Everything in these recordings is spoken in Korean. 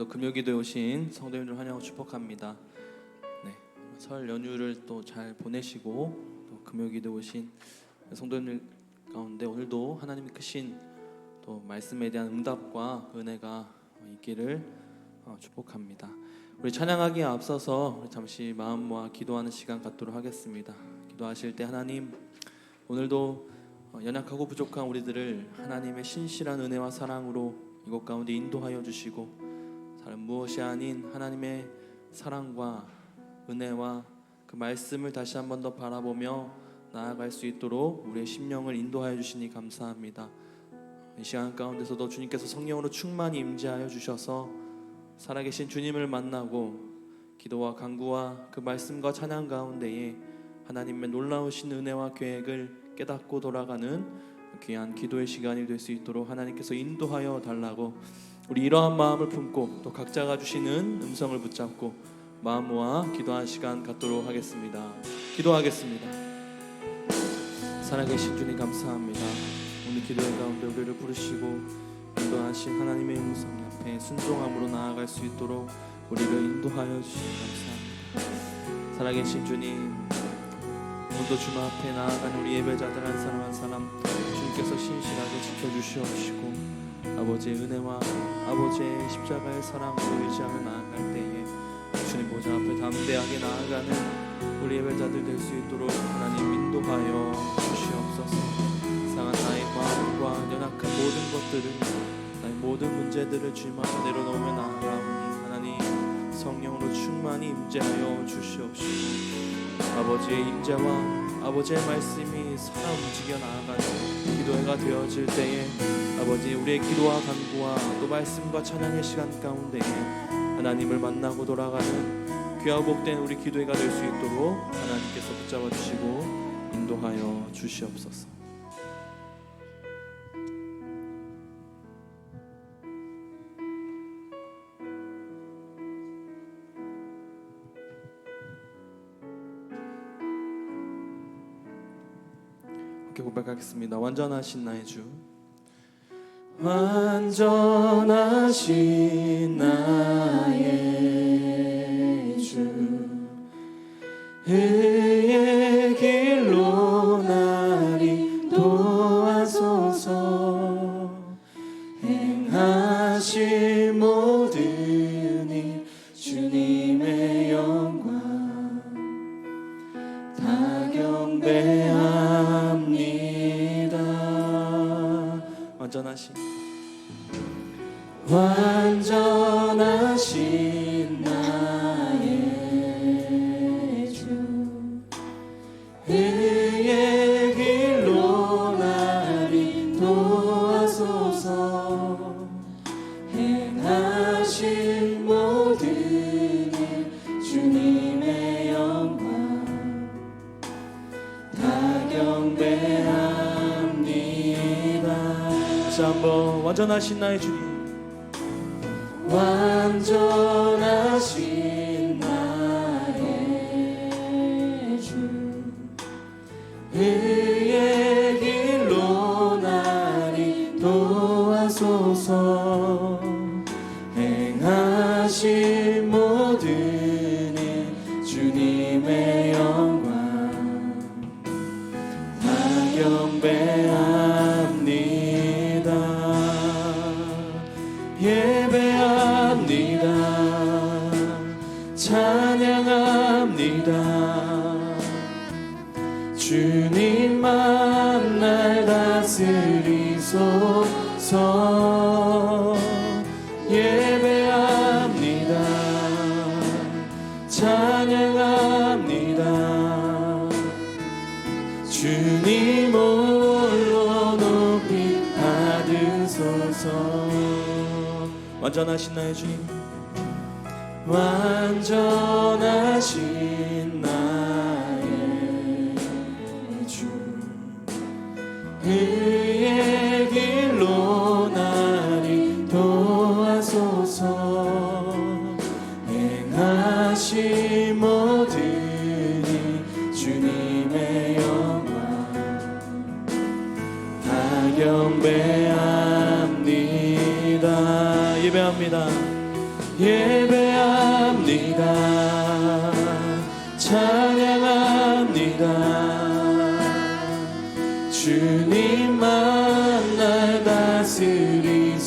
오늘도 금요기도에 오신 성도님들 환영하고 축복합니다. 네, 설 연휴를 또 잘 보내시고 또 금요기도에 오신 성도님들 가운데 오늘도 하나님의 크신 또 말씀에 대한 응답과 은혜가 있기를 어, 축복합니다. 우리 찬양하기에 앞서서 잠시 마음 모아 기도하는 시간 갖도록 하겠습니다. 기도하실 때 하나님 오늘도 어, 연약하고 부족한 우리들을 하나님의 신실한 은혜와 사랑으로 이곳 가운데 인도하여 주시고 다른 무엇이 아닌 하나님의 사랑과 은혜와 그 말씀을 다시 한 번 더 바라보며 나아갈 수 있도록 우리의 심령을 인도하여 주시니 감사합니다. 이 시간 가운데서도 주님께서 성령으로 충만히 임재하여 주셔서 살아계신 주님을 만나고 기도와 간구와 그 말씀과 찬양 가운데에 하나님의 놀라우신 은혜와 계획을 깨닫고 돌아가는 귀한 기도의 시간이 될 수 있도록 하나님께서 인도하여 달라고 우리 이러한 마음을 품고 또 각자가 주시는 음성을 붙잡고 마음 모아 기도한 시간 갖도록 하겠습니다. 기도하겠습니다. 살아계신 주님 감사합니다. 오늘 기도의 가운데 우리를 부르시고 인도하신 하나님의 음성 앞에 순종함으로 나아갈 수 있도록 우리를 인도하여 주시니 감사합니다. 살아계신 주님 오늘도 주님 앞에 나아가는 우리 예배자들 한 사람 한 사람 주님께서 신실하게 지켜주시옵시고 아버지의 은혜와 아버지의 십자가의 사랑으로 의지하며 나아갈 때에 주님 보좌 앞에 담대하게 나아가는 우리 예배자들 될 수 있도록 하나님 인도하여 주시옵소서. 상한 나의 마음과 연약한 모든 것들을 나의 모든 문제들을 주님 앞에 내려놓으며 나아가오니 하나님 성령으로 충만히 임재하여 주시옵시고 아버지의 임재와 아버지의 말씀이 살아 움직여 나아가는 기도회가 되어질 때에 아버지 우리의 기도와 간구와 또 말씀과 찬양의 시간 가운데에 하나님을 만나고 돌아가는 귀하고 복된 우리 기도회가 될 수 있도록 하나님께서 붙잡아 주시고 인도하여 주시옵소서. 고백하겠습니다. 완전하신 나의 주. 완전하신 나의 완전하신 나의 주님. 완전하신 나의 주. 의의 길로 나리 도와소서. 행하신 모든 일 주님의 영광. 다 경배 완전하신 나의 주님? 완전하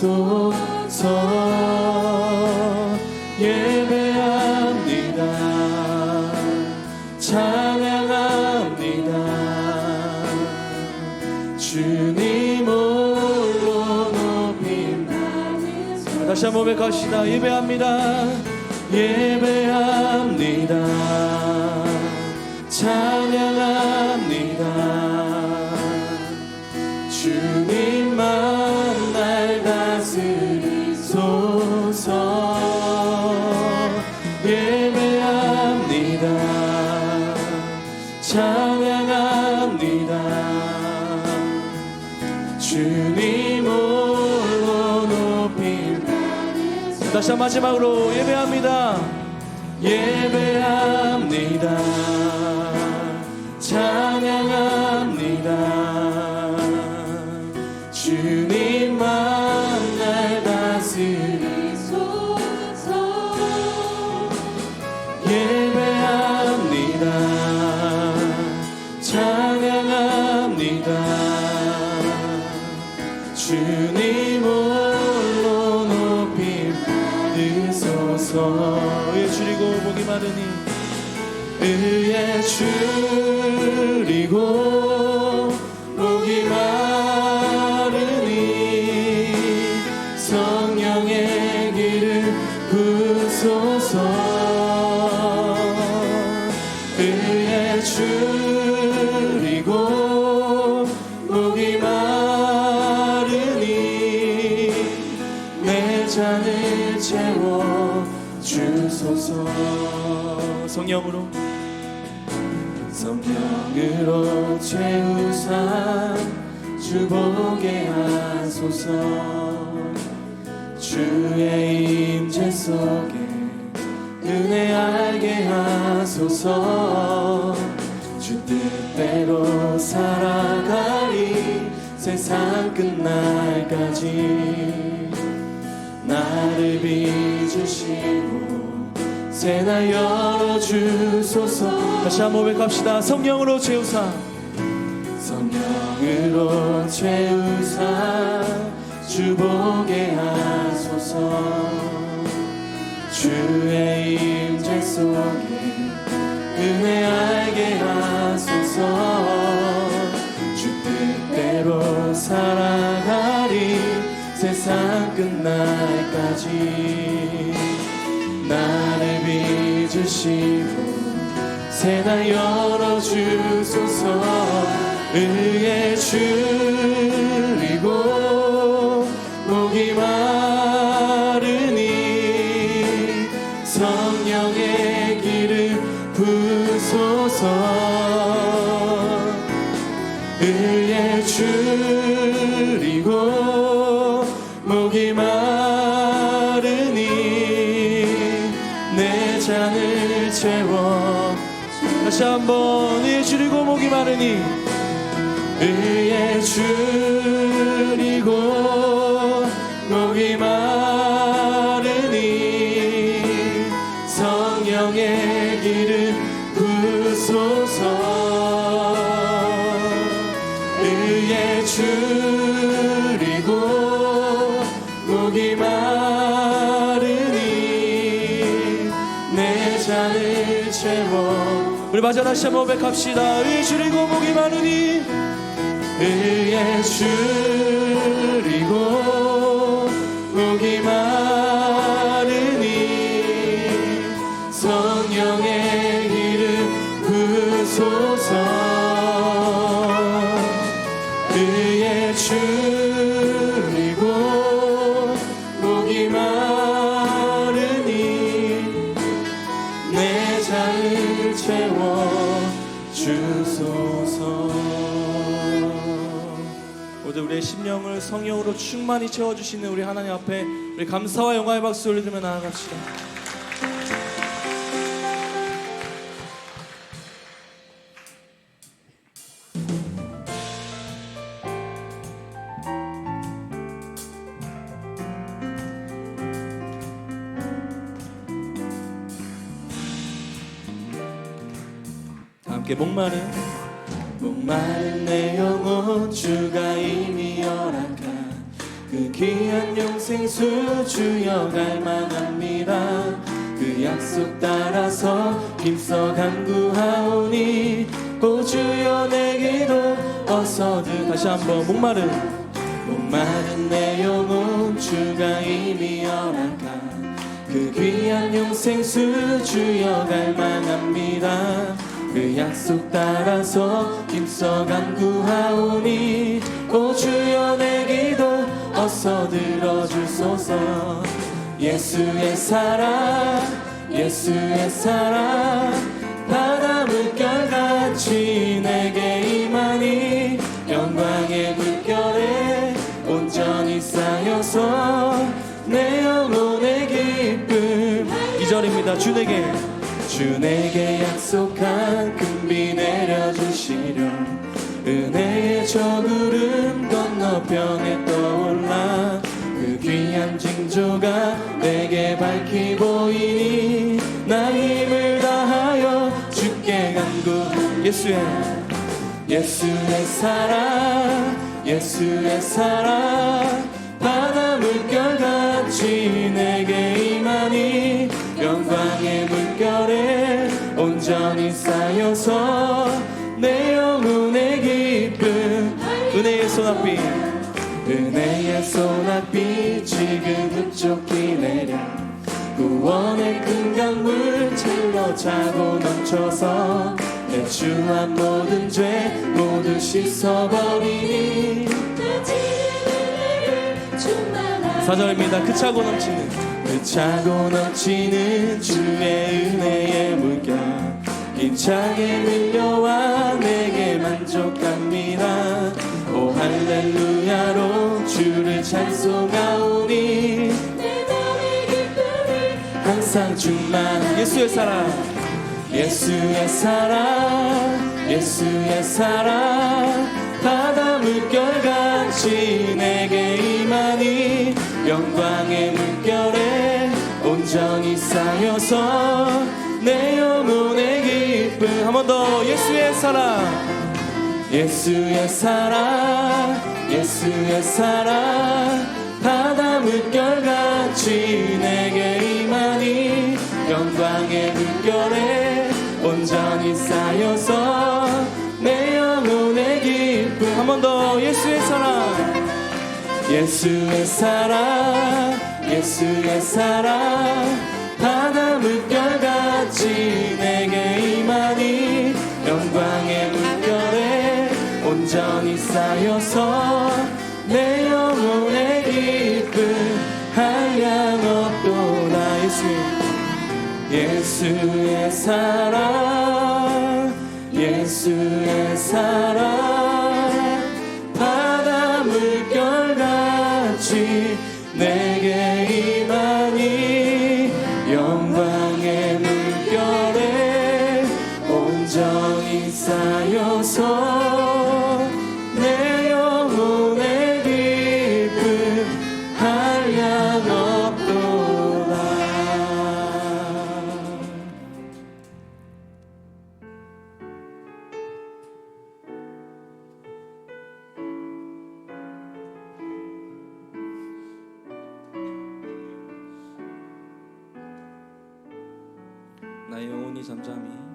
다스리소서. 예배합니다. 찬양합니다. 주님 홀로 높임 다시 한번 고백합시다. 예배합니다. 예배합니다. 찬양 찬양합니다. 주님 홀로 높임 다시 한 마지막으로 예배합니다. 예배합니다. 찬양합니다 마르니? 의에 줄이고 채우사 주 보게 하소서. 주의 임재 속에 은혜 알게 하소서. 주 뜻대로 살아가리 세상 끝날까지. 나를 빚으시고 새나 열어주소서. 다시 한번 고백합시다. 성령으로 채우사 성령으로 채우사 주보게 하소서. 주의 임재 속에 은혜 알게 하소서. 주 뜻대로 살아가리 세상 끝날까지. 나를 빚으시고 새나 열어주소서 의에 줄이고 목이 마르니 성령의 길을 부소서. 의에 줄이고 목이 마르니 내 잔을 채워 다시 한번 의에 줄이고 목이 마르니 의에 줄이고 목이 마르니 성령의 길을 부소서. 의에 줄이고 목이 마르니 내 잔을 채워. 우리 마저 다시 한번 고백합시다. 의에 줄이고 목이 마르니 의에 줄이고 마 충만히 채워주시는 우리 하나님 앞에 우리 감사와 영광의 박수 올리며 나아갑시다. 목마른 목마른 내 영혼 주가 이미 열어 그 귀한 영생수 주여 갈망합니다. 그 약속 따라서 힘써 간구하오니 오 주여 내 기도 어서 들 다시 한번 목마른 목마른 내 영혼 주가 이미 허락한 그 귀한 영생수 주여 갈망합니다. 그 약속 따라서 힘써 간구하오니 오 주여 내 기도 어서 들어주소서. 예수의 사랑 예수의 사랑. 바다 물결같이 내게 임하니 영광의 물결에 온전히 쌓여서 내 영혼의 기쁨. 2절입니다. 주 내게 주 내게 약속한 금비 내려주시려 은혜의 저 구름 건너편에 떠올라 그 징조가 내게 밝히 보이니 나 힘을 다하여 주께 간구. 예수의 예수의 사랑 예수의 사랑. 바다 물결같이 내게 임하니 영광의 물결에 온전히 쌓여서 내 영혼의 기쁨. 은혜의 소낙비 은혜의 소낙비 지금 흡족히 내려. 구원의 큰 강물 찰러 차고 넘쳐서 내 주한 모든 죄 모두 씻어버리니. 사절입니다. 그 차고 넘치는. 그 차고 넘치는 주의 은혜의 물결. 힘차게 밀려와 내게 만족합니다 오 할렐루야로 주를 찬송하오니 항상 충만 예수의 사랑 예수의 사랑 예수의 사랑. 바다 물결같이 내게 임하니 영광의 물결에 온전히 쌓여서 내 영혼의 기쁨 한 번 더 예수의 사랑 예수의 사랑 예수의 사랑. 바다 물결같이 내게 임하니 영광의 물결에 온전히 쌓여서 내 영혼의 기쁨. 한 번 더 예수의 사랑. 예수의 사랑 예수의 사랑 온전히 쌓여서 내 영혼의 기쁨 한량없도다 예수 예수의 사랑 예수의 사랑 나의 영혼이 잠잠히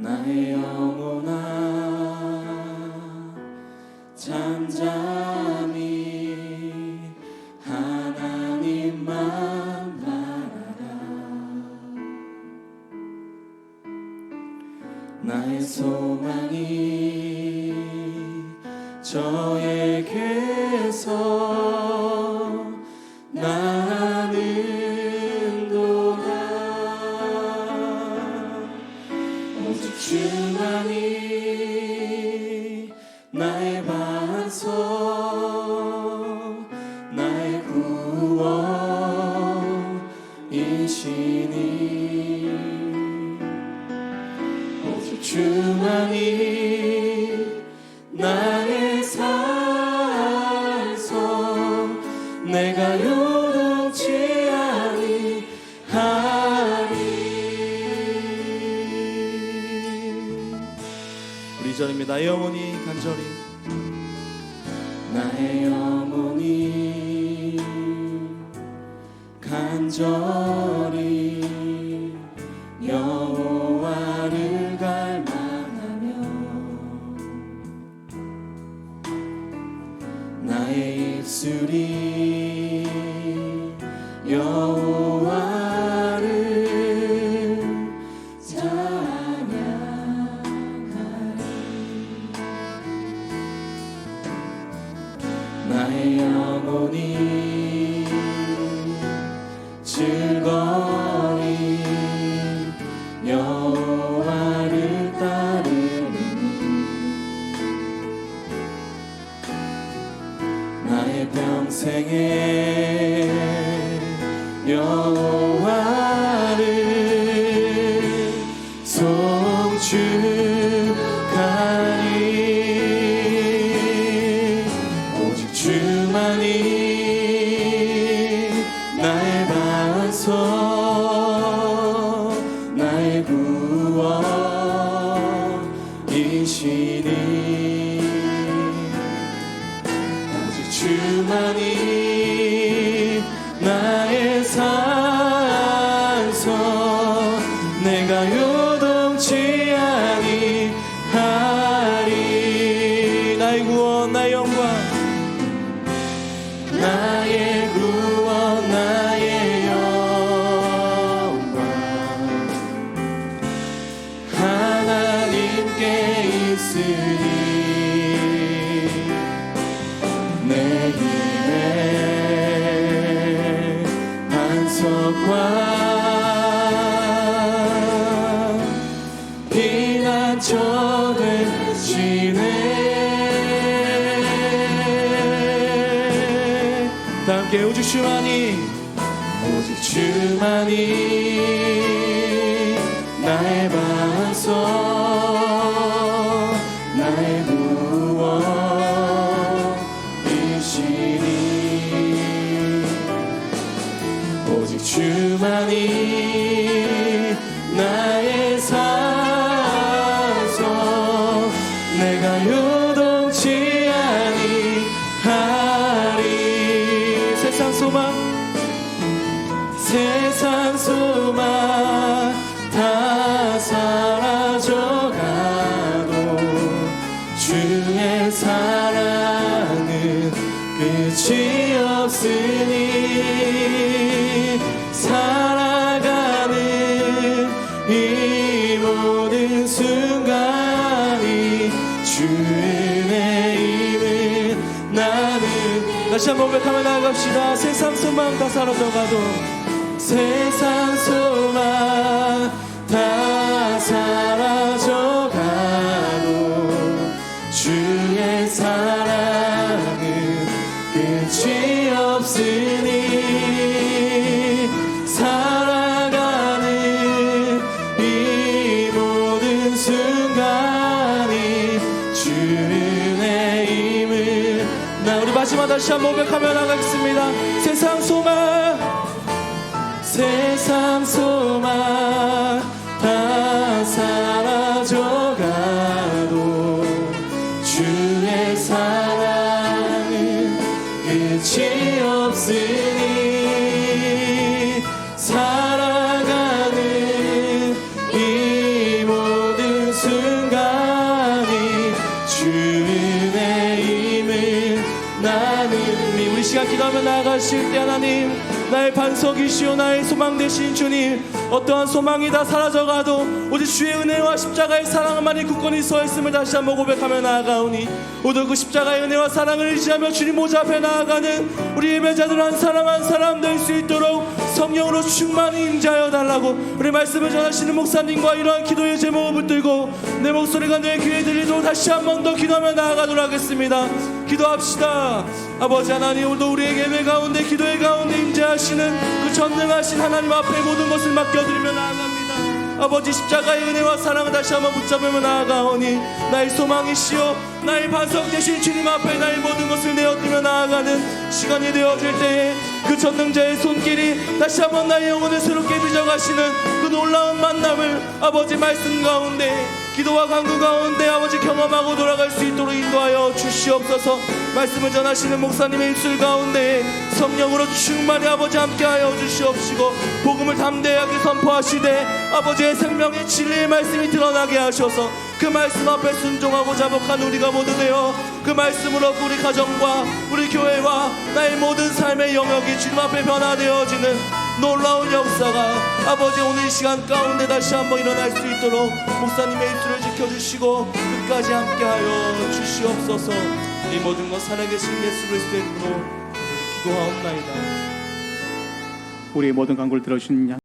나의 영혼아 잠잠 주만이 나의 입술이 여호 송 오직 주 다시 한번 고백하며 나갑시다. 세상 소망 다 사라져가도 세상 소망 다 사라져 다시 한번 고백하며 나가겠습니다. 세상 소망 세상 소망 나아가실 때 하나님 나의 반석이시오 나의 소망 되신 주님 어떠한 소망이 다 사라져가도 오직 주의 은혜와 십자가의 사랑만이 굳건히 서있음을 다시 한번 고백하며 나아가오니 모두 그 십자가의 은혜와 사랑을 의지하며 주님 모자 앞에 나아가는 우리 예배자들 한 사람 한 사람 될 수 있도록 성령으로 충만히 임자하여 달라고 우리 말씀을 전하시는 목사님과 이러한 기도의 제목을 붙들고 목소리가 내 귀에 들리도록 다시 한 번 더 기도하며 나아가도록 하겠습니다. 기도합시다. 아버지 하나님 오늘도 우리의 예배 가운데 기도의 가운데 임재하시는 그 전능하신 하나님 앞에 모든 것을 맡겨드리며 나아갑니다. 아버지 십자가의 은혜와 사랑을 다시 한번 붙잡으며 나아가오니 나의 소망이시여 나의 반석 되신 주님 앞에 나의 모든 것을 내어드리며 나아가는 시간이 되어질 때에 그 전능자의 손길이 다시 한번 나의 영혼을 새롭게 빚어가시는 그 놀라운 만남을 아버지 말씀 가운데 기도와 간구 가운데 아버지 경험하고 돌아갈 수 있도록 인도하여 주시옵소서. 말씀을 전하시는 목사님의 입술 가운데 성령으로 충만히 아버지 함께하여 주시옵시고 복음을 담대하게 선포하시되 아버지의 생명의 진리의 말씀이 드러나게 하셔서 그 말씀 앞에 순종하고 자복한 우리가 모두 되어 그 말씀으로 우리 가정과 우리 교회와 나의 모든 삶의 영역이 주님 앞에 변화되어지는 놀라운 역사가 아버지 오늘 이 시간 가운데 다시 한번 일어날 수 있도록 목사님의 입술을 지켜주시고 끝까지 함께하여 주시옵소서. 이 모든 것 살아계신 예수 그리스도의 이름으로 기도하옵나이다. 우리의 모든 간구를 들어주신